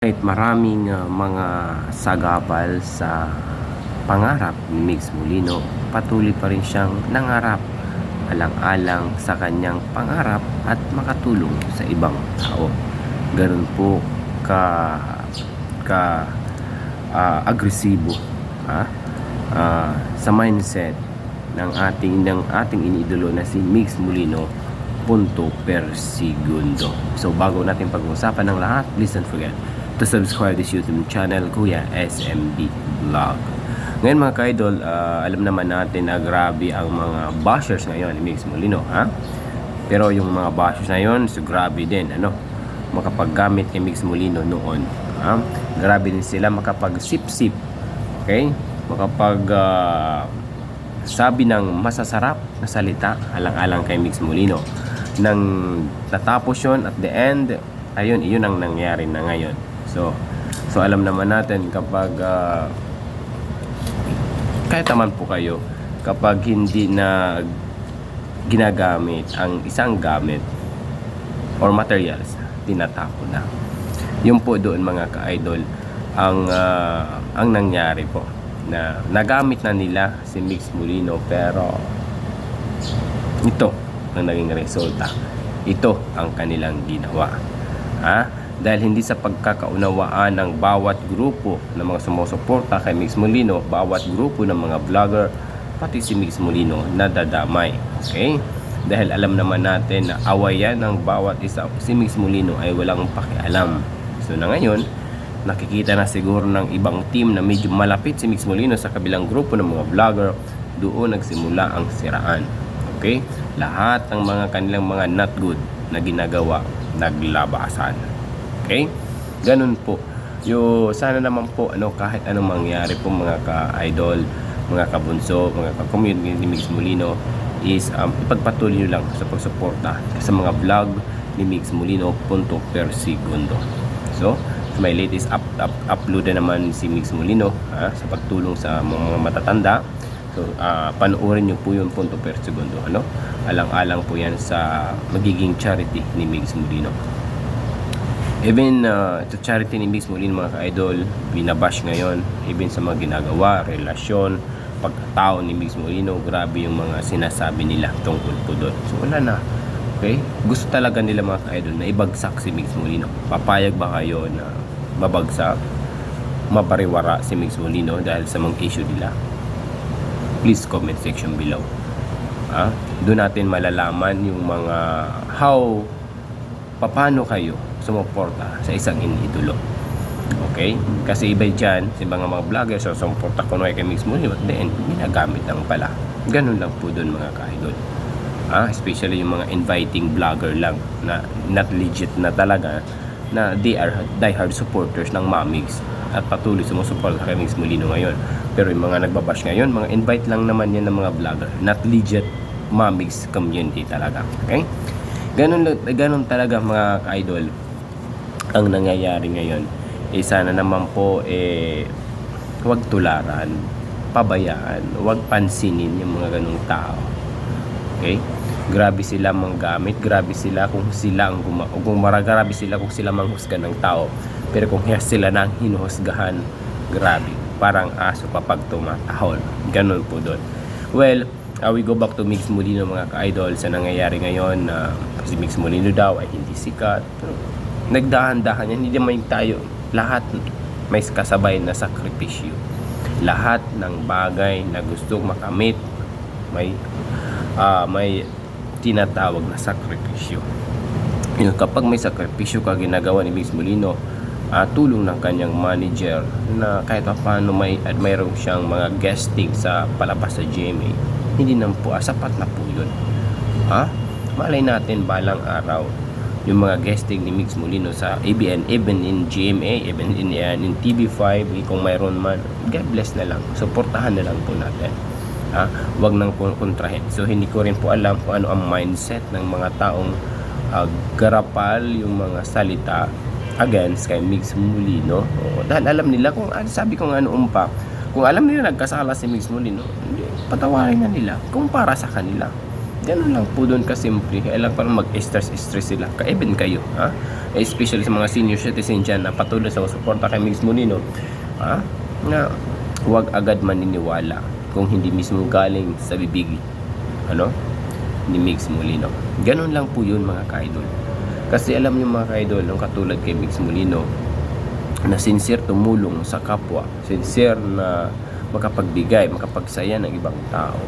Kahit maraming ah, mga sagabal sa pangarap ni Migs Molino, patuloy pa rin siyang nangarap alang-alang sa kanyang pangarap at makatulong sa ibang tao. Ganun po ka ka ah, agresibo ha? Ah, sa mindset ng ating ng ating iniidolo na si Migs Molino punto per segundo. So bago natin pag-usapan ng lahat, please don't forget to subscribe this YouTube channel, Kuya SMB Vlog. Ngayon mga ka-idol, ah, alam naman natin na grabe ang mga bashers ngayon ni Mix Molino, ha? Pero yung mga bashers na yun, so grabe din, ano? Makapaggamit ni Mix Molino noon, ha? Grabe din sila makapag-sip-sip, okay? Makapag ah, sabi ng masasarap na salita alang-alang kay Mix Molino. Nang natapos yun at the end, ayun, iyon ang nangyari na ngayon. So, so alam naman natin kapag ah, kahit naman po kayo kapag hindi na ginagamit ang isang gamit or materials, tinatapon na. Yun po doon mga ka-idol ang ah, ang nangyari po na nagamit na nila si Mix Molino pero ito ang naging resulta. Ito ang kanilang ginawa. Ha? Dahil hindi sa pagkakaunawaan ng bawat grupo ng mga sumusuporta kay Mix Molino, bawat grupo ng mga vlogger, pati si Mix Molino nadadamay. Okay? Dahil alam naman natin na awayan ng bawat isa. Si Mix Molino ay walang pakialam. So na ngayon, nakikita na siguro ng ibang team na medyo malapit si Mix Molino sa kabilang grupo ng mga vlogger, doon nagsimula ang siraan. Okay? Lahat ng mga kanilang mga not good na ginagawa, naglabasan. Okay? Ganun po. Yo, sana naman po ano kahit anong mangyari po mga ka-idol, mga kabunso, mga ka-community ni Mix Molino is um, ipagpatuloy nyo lang sa pagsuporta sa mga vlog ni Mix Molino punto per segundo. So, may latest up, up, upload na naman si Mix Molino ha, sa pagtulong sa mga matatanda. So, ah, panoorin nyo po yun punto per segundo. Ano? Alang-alang po yan sa magiging charity ni Mix Molino. Even uh, sa charity ni Mix Molino mga ka-idol, binabash ngayon, even sa mga ginagawa, relasyon, pagkatao ni Mix Molino, grabe yung mga sinasabi nila tungkol po doon. So wala na. Okay? Gusto talaga nila mga ka-idol na ibagsak si Mix Molino. Papayag ba kayo na mabagsak, mapariwara si Mix Molino dahil sa mga issue nila? Please comment section below. Ah, doon natin malalaman yung mga how paano kayo sumuporta sa isang iniidolo. Okay? Kasi iba dyan, sa mga mga vlogger, so sumuporta ko na kay Mix Molino, at then, ginagamit lang pala. Ganun lang po doon mga ka-idol. Ah, especially yung mga inviting vlogger lang na not legit na talaga na they are diehard supporters ng Mamix at patuloy sumusuporta kay Mix Molino ngayon. Pero yung mga nagbabash ngayon, mga invite lang naman yan ng mga vlogger, not legit Mamix community talaga. Okay? Ganun, ganun talaga mga ka-idol ang nangyayari ngayon. Eh sana naman po eh huwag tularan, pabayaan, huwag pansinin yung mga ganung tao. Okay? Grabe sila manggamit, grabe sila kung sila ang guma kung maragrabe sila kung sila manghusga ng tao. Pero kung sila nang hinuhusgahan, grabe. Parang aso kapag tumatahol. Ganun po doon. Well, uh, we go back to Mix Molino mga ka-idol sa nangyayari ngayon na si Mix Molino daw ay hindi sikat. Pero nagdahan-dahan yan. Hindi naman tayo lahat may kasabay na sakripisyo. Lahat ng bagay na gusto makamit may ah, may tinatawag na sakripisyo. Yun, kapag may sakripisyo ka ginagawa ni Mix Molino, ah, tulong ng kanyang manager na kahit pa paano may at mayroon siyang mga guesting sa palabas sa GMA, hindi naman po, ah, sapat na po yun. Ha? Malay natin balang araw yung mga guesting ni Mix Molino sa ABN, even in GMA, even in, uh, in TV5, eh, kung mayroon man, God bless na lang. Suportahan na lang po natin. Ha? Huwag nang kon- kontrahin. So, hindi ko rin po alam kung ano ang mindset ng mga taong uh, garapal yung mga salita against kay Mix Molino. O, dahil alam nila kung sabi ko nga noon pa, kung alam nila nagkasala si Mix Molino, patawarin na nila kung para sa kanila. Ganun lang po doon kasimple. Kaya lang parang mag-stress-stress sila. Ka-even kayo, ha? Especially sa mga senior citizen dyan na patuloy sa suporta kay Migs Molino, ha? Na huwag agad maniniwala kung hindi mismo galing sa bibig, ano? Ni Migs Molino. Ganun lang po yun mga ka-idol. Kasi alam niyo mga ka-idol, yung katulad kay Migs Molino, na sincere tumulong sa kapwa, sincere na makapagbigay, makapagsaya ng ibang tao.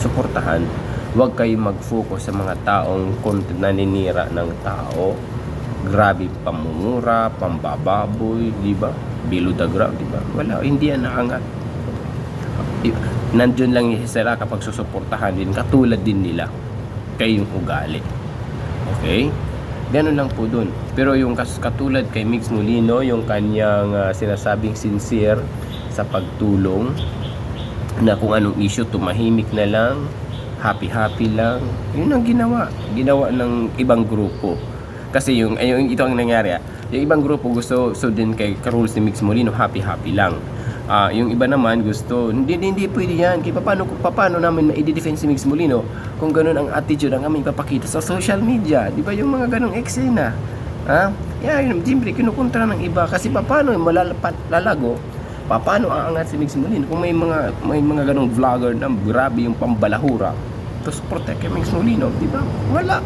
Suportahan. Huwag kayo mag-focus sa mga taong content naninira ng tao. Grabe pamumura, pambababoy, di ba? Below the ground, di ba? Wala, hindi yan naangat. Nandun lang yung sila kapag susuportahan din, katulad din nila kayong ugali. Okay? Ganun lang po dun. Pero yung katulad kay Mix Molino, yung kanyang ah, sinasabing sincere sa pagtulong, na kung anong issue, tumahimik na lang, happy-happy lang. Yun ang ginawa. Ginawa ng ibang grupo. Kasi yung, ay, yung ito ang nangyari. ah. Yung ibang grupo gusto so din kay Carols ni Mix Molino, happy-happy lang. Ah, yung iba naman gusto, hindi, hindi, pwede yan. Kaya paano, paano namin ma-defend si Mix Molino kung ganun ang attitude ang aming papakita sa social media? Di ba yung mga ganong eksena? Ha? Yeah, yun, siyempre, kinukontra ng iba. Kasi paano malalapat, lalago, paano aangat si Mix Molino kung may mga may mga ganong vlogger na grabe yung pambalahura to protect Mix Molino, di ba? Wala.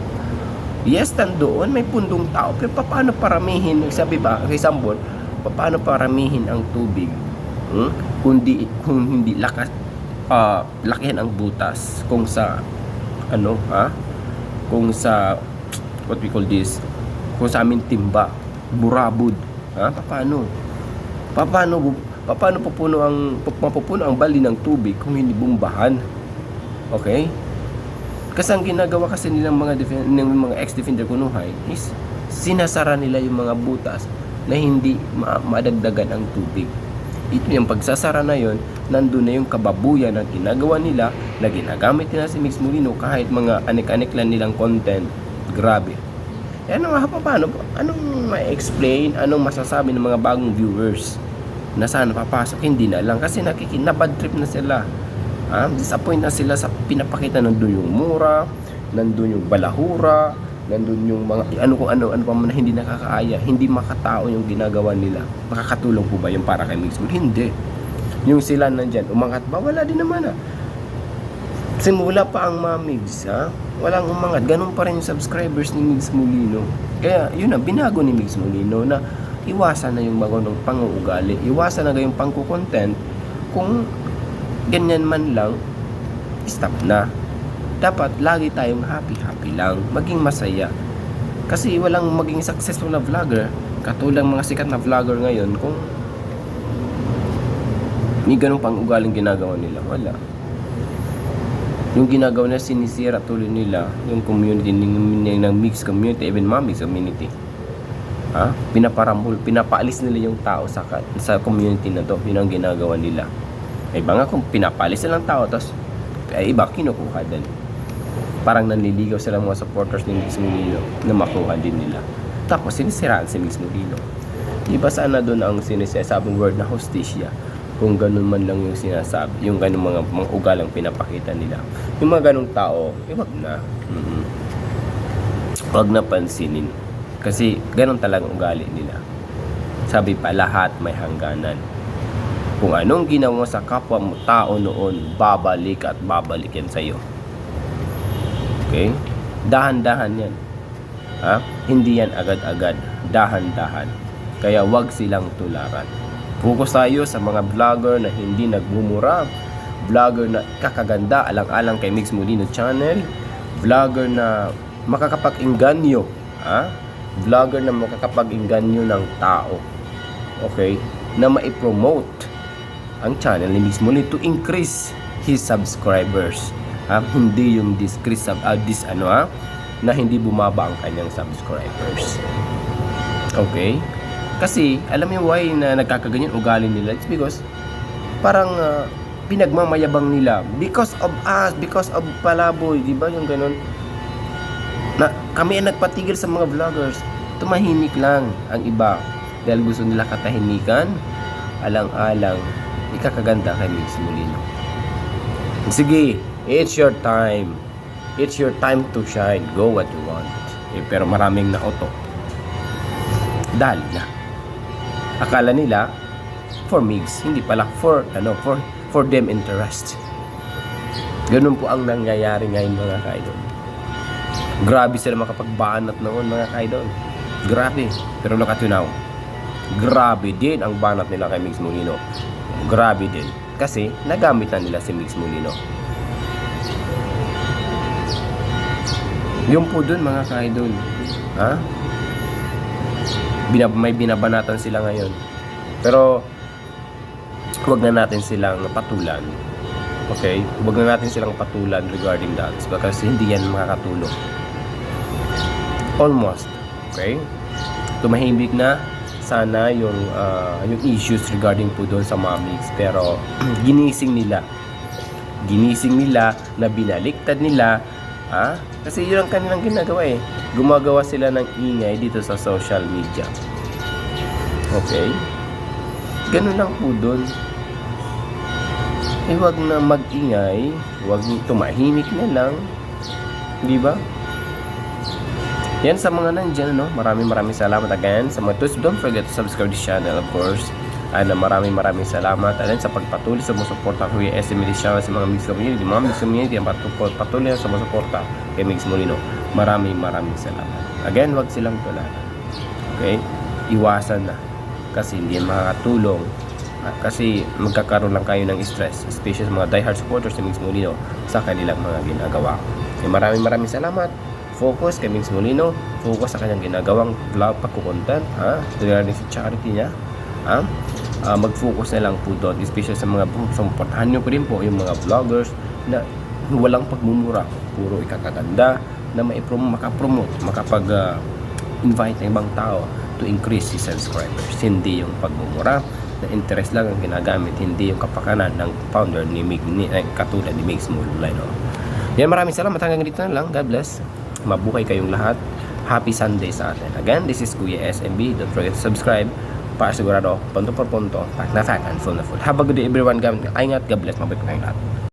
Yes, nandoon, may pundong tao. Pero paano paramihin, sabi ba, kay Sambon, paano paramihin ang tubig? Hmm? Kundi, kung hindi lakas, ah, lakihan ang butas kung sa, ano, ha? Kung sa, what we call this, kung sa amin timba, burabod, ha? Paano? Paano, paano pupuno ang, mapupuno ang bali ng tubig kung hindi bumbahan? Okay? Kasi ang ginagawa kasi nilang mga ng mga ex-defender kunuhay is sinasara nila yung mga butas na hindi ma- madagdagan ang tubig. Ito yung pagsasara na yon, nandun na yung kababuyan na ginagawa nila na ginagamit nila si Mix Molino kahit mga anik-anik lang nilang content. Grabe. Eh, ano nga pa paano? Anong ma-explain? Anong masasabi ng mga bagong viewers? Na sana papasok? Hindi na lang kasi nakikinabad trip na sila. Ah, disappoint na sila sa pinapakita nandun yung mura, nandun yung balahura, nandun yung mga ano kung ano ano pa man hindi nakakaaya, hindi makatao yung ginagawa nila. Makakatulong po ba yung para kay Mixwood? Hindi. Yung sila nandyan, umangat ba? Wala din naman ah. Simula pa ang mga Migs, ha? Walang umangat. Ganun pa rin yung subscribers ni Migs Molino. Kaya, yun na, binago ni Migs Molino na iwasan na yung bago ng panguugali. Iwasan na yung pangkukontent kung ganyan man lang, stop na. Dapat lagi tayong happy-happy lang, maging masaya. Kasi walang maging successful na vlogger, katulad mga sikat na vlogger ngayon, kung may ganun pang ugaling ginagawa nila, wala. Yung ginagawa na sinisira tuloy nila, yung community ng, ng mixed community, even mga community. Ha? Pinaparambol, pinapaalis nila yung tao sa, sa community na to. Yun ang ginagawa nila. Iba nga kung pinapalis sila ng tao, tapos ay iba kinukuha din. Parang nanliligaw sila mga supporters ni Mix Molino na makuha din nila. Tapos sinisiraan si Mix Molino. Iba sana doon ang sinisabing word na hostisya kung ganun man lang yung sinasabi, yung ganun mga, mga ugalang pinapakita nila. Yung mga ganung tao, eh wag na. Mhm. Wag na pansinin. Kasi ganun talagang ugali nila. Sabi pa, lahat may hangganan. Kung anong ginawa sa kapwa mo tao noon, babalik at babalik yan sa'yo. Okay? Dahan-dahan yan. Ha? Hindi yan agad-agad. Dahan-dahan. Kaya wag silang tularan. Focus tayo sa mga vlogger na hindi nagmumura. Vlogger na kakaganda, alang-alang kay Mix Molino Channel. Vlogger na makakapag-inganyo. Ha? Vlogger na makakapag-inganyo ng tao. Okay? Na ma-promote ang channel ni Mix Molino to increase his subscribers. Ha? Hindi yung decrease sub, ah, dis, ano ha? Na hindi bumaba ang kanyang subscribers. Okay? Kasi, alam mo why na nagkakaganyan ugali nila? It's because, parang ah, pinagmamayabang nila. Because of us, because of Palaboy, di ba yung ganun? Na, kami ang nagpatigil sa mga vloggers. Tumahimik lang ang iba. Dahil gusto nila katahimikan, alang-alang, ikakaganda kay Mix Molino. Sige, it's your time. It's your time to shine. Go what you want. Eh, pero maraming nauto. Dali na. Akala nila for migs, hindi pala for ano, for for them interest. Ganun po ang nangyayari ngayon mga kaidol. Grabe sila makapagbanat noon mga kaidol. Grabe. Pero look at you now. Grabe din ang banat nila kay Mix Molino. Grabe din. Kasi nagamit na nila si Mix Molino. Yung po dun mga kaidol. Ha? Binab may binabanatan sila ngayon. Pero huwag na natin silang patulan. Okay? Huwag na natin silang patulan regarding that because hindi yan makakatulong. Almost. Okay? Tumahimik na sana yung ah, yung issues regarding po doon sa mommies pero ginising nila. Ginising nila na binaliktad nila ah kasi yun ang kanilang ginagawa eh. Gumagawa sila ng ingay dito sa social media. Okay? Ganun lang po doon. Eh wag na mag-ingay. Wag tumahimik na lang. Di ba yan sa mga nandyan, no? Maraming maraming salamat again sa mga tus. Don't forget to subscribe to the channel, of course. And uh, maraming maraming salamat. Then sa pagpatuloy sa mga suporta ko yung SM Militia sa mga mixed community. Mga mixed community ang patu- patuloy sa mga suporta kay Mix Molino. Maraming maraming salamat. Again, wag silang tularan. Okay? Iwasan na. Kasi hindi makakatulong. Kasi magkakaroon lang kayo ng stress, especially sa mga diehard supporters ni Mix Molino sa kanilang mga ginagawa. Okay, maraming maraming salamat focus kay Mings Molino, focus sa kanyang ginagawang vlog pagkukontent, ha? Regarding sa charity niya, ha? Ah, mag-focus na lang po doon, especially sa mga sumportahan nyo po rin po yung mga vloggers na walang pagmumura, puro ikakaganda na maiprom makapromote, makapag ah, invite ng ibang tao to increase si subscribers. Hindi yung pagmumura, na interest lang ang ginagamit, hindi yung kapakanan ng founder ni Mig, ni, eh, katulad ni Migs Molino. Yan, maraming salamat. Hanggang dito na lang. God bless. Mabuhay kayong lahat. Happy Sunday sa atin. Again, this is Kuya SMB. Don't forget to subscribe para sigurado punto por punto, fact na fact and full na full. Have a good day everyone. Ingat, God bless. Mabuhay kayong lahat.